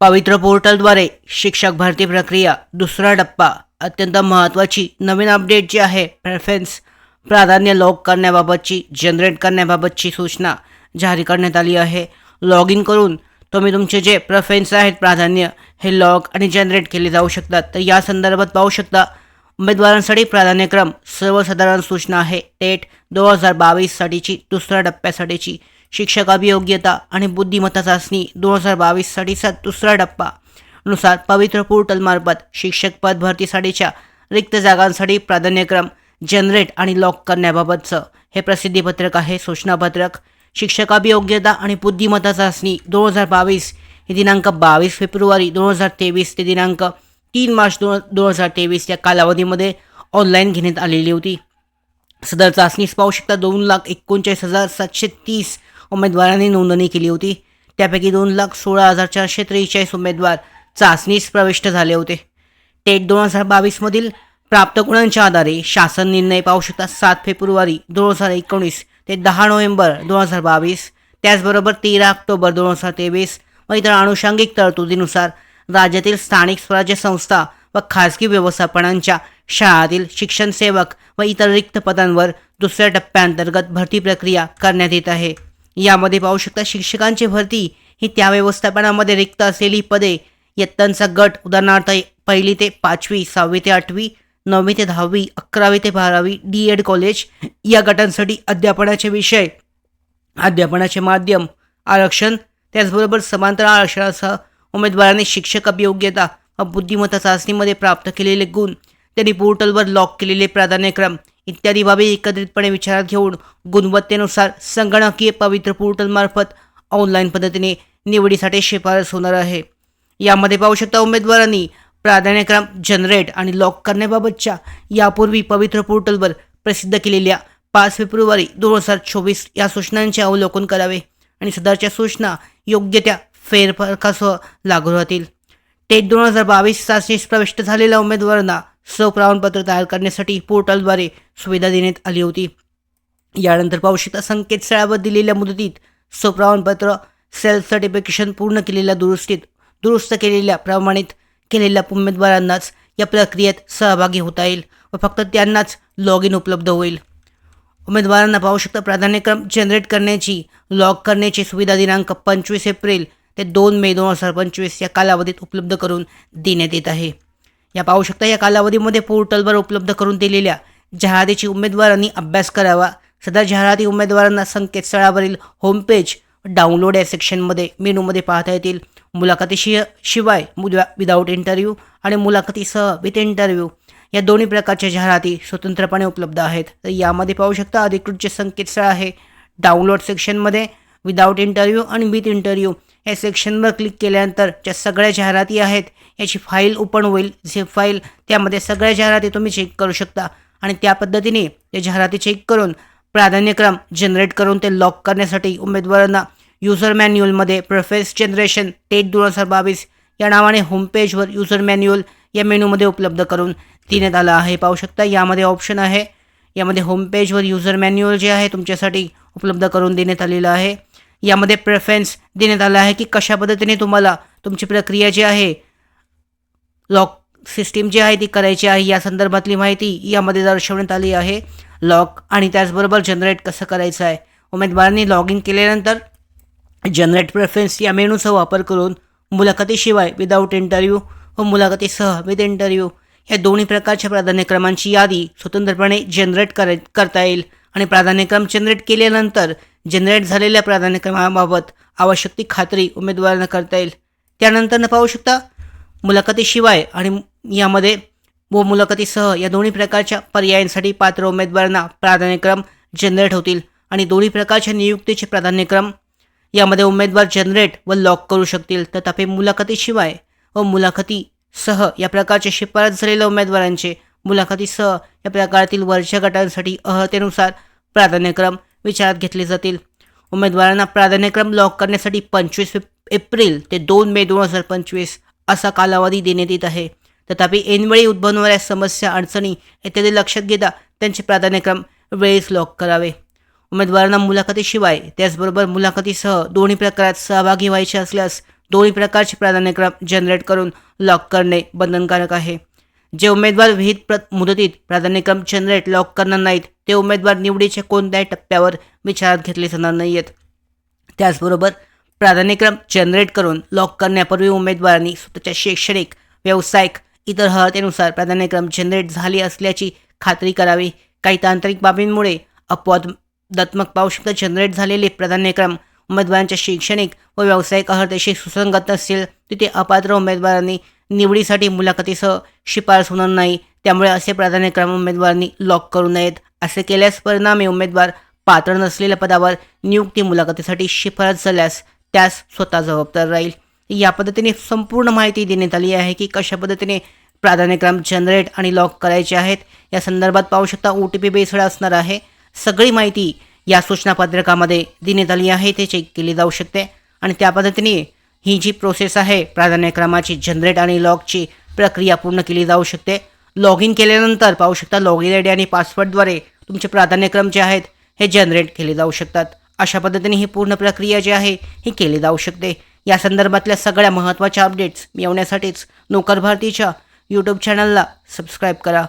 पवित्र पोर्टलद्वारे शिक्षक भरती प्रक्रिया दुसरा टप्पा अत्यंत महत्त्वाची नवीन अपडेट जी आहे प्रेफरन्स प्राधान्य लॉग करण्याबाबतची जनरेट करण्याबाबतची सूचना जारी करण्यात आली आहे. लॉग इन करून तुम्ही तुमचे जे प्रेफरन्स आहेत प्राधान्य हे लॉग आणि जनरेट केले जाऊ शकतात. तर या संदर्भात पाहू शकता उमेदवारांसाठी प्राधान्यक्रम सर्वसाधारण सूचना आहे. टेट दोन हजार बावीससाठीची दुसऱ्या टप्प्यासाठीची. शिक्षक अभियोग्यता आणि बुद्धिमत्ता चाचणी दोन हजार बावीससाठीचा दुसरा टप्पा. नुसार पवित्र पोर्टलमार्फत शिक्षक पद भरतीसाठीच्या रिक्त जागांसाठी प्राधान्यक्रम जनरेट आणि लॉक करण्याबाबतचं हे प्रसिद्धीपत्रक आहे. सूचनापत्रक शिक्षक अभियोग्यता आणि बुद्धिमत्ता चाचणी दोन हजार बावीस हे दिनांक बावीस फेब्रुवारी दोन हजार तेवीस ते दिनांक तीन मार्च दोन दोन हजार तेवीस या कालावधीमध्ये ऑनलाईन घेण्यात आलेली होती. सदर चाचणीस पाहू शकता दोन लाख एकोणचाळीस हजार सातशे तीस उमेदवारांनी नोंदणी केली होती. त्यापैकी दोन लाख सोळा हजार चारशे त्रेचाळीस उमेदवार चाचणीस प्रविष्ट झाले होते. टेट दोन हजार बावीसमधील प्राप्त गुणांच्या आधारे शासन निर्णय पाहू शकता सात फेब्रुवारी दोन हजार एकोणीस ते दहा नोव्हेंबर दोन हजार बावीस. त्याचबरोबर तेरा ऑक्टोबर दोन हजार तेवीस व इतर आनुषंगिक तरतुदीनुसार राज्यातील स्थानिक स्वराज्य संस्था व खाजगी व्यवस्थापनांच्या शाळातील शिक्षण सेवक व इतर रिक्त पदांवर दुसऱ्या टप्प्याअंतर्गत भरती प्रक्रिया करण्यात येत आहे. यामध्ये पाहू शकता शिक्षकांची भरती ही त्या व्यवस्थापनामध्ये रिक्त असलेली पदे. इयत्तांचा गट उदाहरणार्थ पहिली ते पाचवी सहावी ते आठवी नववी ते दहावी अकरावी ते बारावी डी एड कॉलेज या गटांसाठी अध्यापनाचे विषय अध्यापनाचे माध्यम आरक्षण त्याचबरोबर समांतर आरक्षणासह उमेदवारांनी शिक्षक अभियोग्यता व बुद्धिमत्ता चाचणीमध्ये प्राप्त केलेले गुण. त्यांनी पोर्टलवर लॉक केलेले प्राधान्यक्रम. इत्यादी बाबी एकत्रितपणे विचारात घेऊन गुणवत्तेनुसार संगणकीय पवित्र पोर्टलमार्फत ऑनलाईन पद्धतीने निवडीसाठी शिफारस होणार आहे. यामध्ये पाहू शकता उमेदवारांनी प्राधान्यक्रम जनरेट आणि लॉक करण्याबाबतच्या यापूर्वी पवित्र पोर्टलवर प्रसिद्ध केलेल्या पाच फेब्रुवारी दोन हजार चोवीस या सूचनांचे अवलोकन करावे आणि सदरच्या सूचना योग्य त्या फेरफरकासह लागू राहतील. टेट दोन हजार बावीस चाचणीस प्रविष्ट झालेल्या उमेदवारांना स्वप्रमाणपत्र तयार करण्यासाठी पोर्टलद्वारे सुविधा देण्यात आली होती. यानंतर पाहू शकता संकेतस्थळावर दिलेल्या मुदतीत स्वप्रमाणपत्र सेल्फ सर्टिफिकेशन पूर्ण केलेल्या दुरुस्तीत दुरुस्त केलेल्या प्रमाणित केलेल्या उमेदवारांनाच या प्रक्रियेत सहभागी होता येईल व फक्त त्यांनाच लॉग इन उपलब्ध होईल. उमेदवारांना पाहू शकता प्राधान्यक्रम जनरेट करण्याची लॉग करण्याची सुविधा दिनांक पंचवीस एप्रिल ते दोन मे दोन हजार पंचवीस या कालावधीत उपलब्ध करून देण्यात येत आहे. या पाहू शकता या कालावधीमध्ये पोर्टलवर उपलब्ध करून दिलेल्या जाहिरातीची उमेदवारांनी अभ्यास करावा. सदर जाहिराती उमेदवारांना संकेतस्थळावरील होमपेज डाउनलोड या सेक्शनमध्ये मेनूमध्ये पाहता येतील. मुलाखतीशी शिवाय विदाऊट इंटरव्ह्यू आणि मुलाखतीसह विथ इंटरव्ह्यू या दोन्ही प्रकारच्या जाहिराती स्वतंत्रपणे उपलब्ध आहेत. तर यामध्ये पाहू शकता अधिकृत जे संकेतस्थळ आहे डाउनलोड सेक्शनमध्ये विदाऊट इंटरव्ह्यू आणि विथ इंटरव्ह्यू या सेक्शनवर क्लिक केल्यानंतर ज्या सगळ्या जाहिराती आहेत याची फाईल ओपन होईल. झेप फाईल त्यामध्ये सगळ्या जाहिराती तुम्ही चेक करू शकता. आणि त्या पद्धतीने त्या जाहिराती चेक करून प्राधान्यक्रम जनरेट करून ते लॉक करण्यासाठी उमेदवारांना युजर मॅन्युअलमध्ये प्रोफेस जनरेशन टेट दोन हजार बावीस या नावाने होमपेजवर युजर मॅन्युअल या मेनूमध्ये उपलब्ध करून देण्यात आलं आहे. पाहू शकता यामध्ये ऑप्शन आहे. यामध्ये होमपेजवर युजर मॅन्युअल जे आहे तुमच्यासाठी उपलब्ध करून देण्यात आलेलं आहे. यामध्ये प्रेफरन्स देण्यात आला आहे की कशा पद्धतीने तुम्हाला तुमची प्रक्रिया जी आहे लॉक सिस्टीम जी आहे ती करायची आहे या संदर्भातली माहिती यामध्ये दर्शवण्यात आली आहे. लॉक आणि त्याचबरोबर जनरेट कसं करायचं आहे? उमेदवारांनी लॉग इन केल्यानंतर जनरेट प्रेफरन्स या मेनूचा वापर करून मुलाखतीशिवाय विदाऊट इंटरव्ह्यू व मुलाखतीसह विथ इंटरव्ह्यू या दोन्ही प्रकारच्या प्राधान्यक्रमांची यादी स्वतंत्रपणे जनरेट कर करता येईल. आणि प्राधान्यक्रम जनरेट केल्यानंतर जनरेट झालेल्या प्राधान्यक्रमाबाबत आवश्यक ती खात्री उमेदवारांना करता येईल. त्यानंतर पाहू शकता मुलाखतीशिवाय आणि यामध्ये व मुलाखतीसह या दोन्ही प्रकारच्या पर्यायांसाठी पात्र उमेदवारांना प्राधान्यक्रम जनरेट होतील आणि दोन्ही प्रकारच्या नियुक्तीचे प्राधान्यक्रम यामध्ये उमेदवार जनरेट व लॉक करू शकतील. तथापि मुलाखतीशिवाय व मुलाखतीसह या प्रकारचे शिफारस झालेल्या उमेदवारांचे मुलाखतीसह या प्रकारातील वरच्या गटांसाठी अहतेनुसार प्राधान्यक्रम विचारात घेतले जातील. उमेदवारांना प्राधान्यक्रम लॉक करण्यासाठी पंचवीस एप्रिल ते दोन मे दोन हजार पंचवीस असा कालावधी देण्यात येत आहे. तथापि ऐनवेळी उद्भवणाऱ्या समस्या अडचणी इत्यादी लक्षात घेता त्यांचे प्राधान्यक्रम वेळेस लॉक करावे. उमेदवारांना मुलाखतीशिवाय त्याचबरोबर मुलाखतीसह दोन्ही प्रकारात सहभागी व्हायचे असल्यास दोन्ही प्रकारचे प्राधान्यक्रम जनरेट करून लॉक करणे बंधनकारक आहे. जे उमेदवार विहित प्र मुदतीत प्राधान्यक्रम जनरेट लॉक करणार नाहीत ते उमेदवार निवडीच्या कोणत्याही टप्प्यावर विचारात घेतले जाणार नाही आहेत त्याचबरोबर प्राधान्यक्रम जनरेट करून लॉक करण्यापूर्वी उमेदवारांनी स्वतःच्या शैक्षणिक व्यावसायिक इतर अर्हतेनुसार प्राधान्यक्रम जनरेट झाले असल्याची खात्री करावी. काही तांत्रिक बाबींमुळे अपवादात्मक पावशक्ती जनरेट झालेले प्राधान्यक्रम उमेदवारांच्या शैक्षणिक व व्यावसायिक अर्हतेशी सुसंगत नसतील तिथे अपात्र उमेदवारांनी निवडीसाठी मुलाखतीसह शिफारस होणार नाही. त्यामुळे असे प्राधान्यक्रम उमेदवारांनी लॉक करू नयेत. असे केल्यास परिणामी उमेदवार पात्र नसलेल्या पदावर नियुक्ती मुलाखतीसाठी शिफारस झाल्यास त्यास स्वतः जबाबदार राहील. या पद्धतीने संपूर्ण माहिती देण्यात आली आहे की कशा पद्धतीने प्राधान्यक्रम जनरेट आणि लॉक करायचे आहेत या संदर्भात पाहू शकता ओ टी पी बेसड असणार आहे. सगळी माहिती या सूचना पत्रकामध्ये देण्यात आली आहे ते चेक केली जाऊ शकते. आणि त्या पद्धतीने ही जी प्रोसेस आहे प्राधान्यक्रमाची जनरेट आणि लॉकची प्रक्रिया पूर्ण केली जाऊ शकते. लॉग इन केल्यानंतर पाहू शकता लॉग इन आय डी आणि पासवर्डद्वारे तुमचे प्राधान्यक्रम जे आहेत हे जनरेट केले जाऊ शकतात. अशा पद्धतीने ही पूर्ण प्रक्रिया जी आहे ही केली जाऊ शकते. या संदर्भातल्या सगळ्या महत्त्वाच्या अपडेट्स मिळवण्यासाठीच नोकर भारतीच्या यूट्यूब चॅनलला सबस्क्राईब करा.